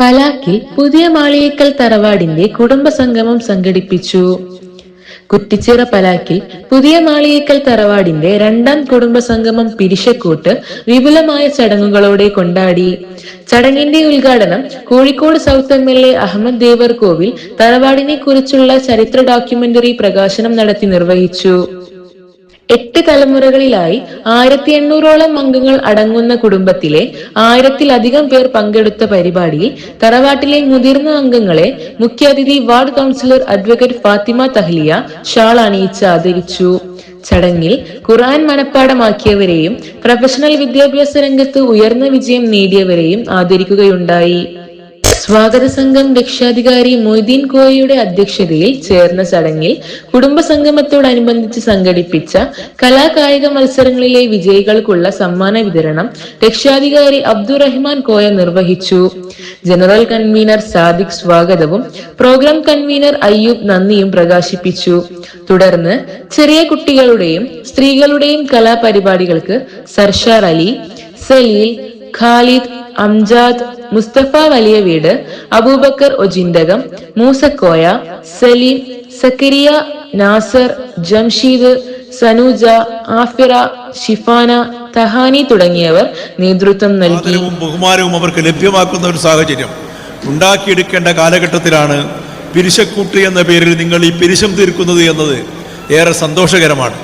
പലാക്കിൽ പുതിയ മാളിയേക്കൽ തറവാടിന്റെ കുടുംബസംഗമം സംഘടിപ്പിച്ചു. കുറ്റിച്ചിറ പലാക്കിൽ പുതിയ മാളിയേക്കൽ തറവാടിന്റെ രണ്ടാം കുടുംബ സംഗമം പിരിശക്കൂട്ട് വിപുലമായ ചടങ്ങുകളോടെ കൊണ്ടാടി. ചടങ്ങിന്റെ ഉദ്ഘാടനം Kozhikode south M L A Ahamed Devarkovil തറവാടിനെ കുറിച്ചുള്ള ചരിത്ര ഡോക്യുമെന്ററി പ്രകാശനം നടത്തി നിർവഹിച്ചു. എട്ട് തലമുറകളിലായി ആയിരത്തി എണ്ണൂറോളം അംഗങ്ങൾ അടങ്ങുന്ന കുടുംബത്തിലെ ആയിരത്തിലധികം പേർ പങ്കെടുത്ത പരിപാടിയിൽ തറവാട്ടിലെ മുതിർന്ന അംഗങ്ങളെ മുഖ്യാതിഥി ward councillor advocate Fathima Thahiliya shawl അണിയിച്ച് ആദരിച്ചു. ചടങ്ങിൽ ഖുറാൻ മനഃപ്പാടമാക്കിയവരെയും പ്രൊഫഷണൽ വിദ്യാഭ്യാസ രംഗത്ത് ഉയർന്ന വിജയം നേടിയവരെയും ആദരിക്കുകയുണ്ടായി. സ്വാഗത സംഘം രക്ഷാധികാരി മൊയ്തീൻ കോയയുടെ അധ്യക്ഷതയിൽ ചേർന്ന ചടങ്ങിൽ കുടുംബസംഗമത്തോടനുബന്ധിച്ച് സംഘടിപ്പിച്ച കലാകായിക മത്സരങ്ങളിലെ വിജയികൾക്കുള്ള സമ്മാന വിതരണം രക്ഷാധികാരി അബ്ദുറഹ്മാൻ കോയ നിർവഹിച്ചു. ജനറൽ കൺവീനർ സാദിഖ് സ്വാഗതവും പ്രോഗ്രാം കൺവീനർ അയ്യൂബ് നന്ദിയും പ്രകാശിപ്പിച്ചു. തുടർന്ന് ചെറിയ കുട്ടികളുടെയും സ്ത്രീകളുടെയും കലാപരിപാടികൾക്ക് സർഷാർ അലി സലീൽ ഖാലിദ് അംജാദ് മുസ്തഫ വലിയ വീട് അബൂബക്കർ ഒജിന്തകം മൂസക്കോയ സലീം സക്കരിയ നാസർ ജംഷീദ് സനൂജ ആഫിറ ഷിഫാന തഹാനി തുടങ്ങിയവർ നേതൃത്വം നൽകി. ബഹുമാനവും അവർക്ക് ലഭ്യമാക്കുന്ന ഒരു സാഹചര്യം ഉണ്ടാക്കിയെടുക്കേണ്ട കാലഘട്ടത്തിലാണ് പിരിശക്കൂട്ട് എന്ന പേരിൽ നിങ്ങൾ ഈ പിരിശം തീർക്കുന്നത് എന്നത് ഏറെ സന്തോഷകരമാണ്.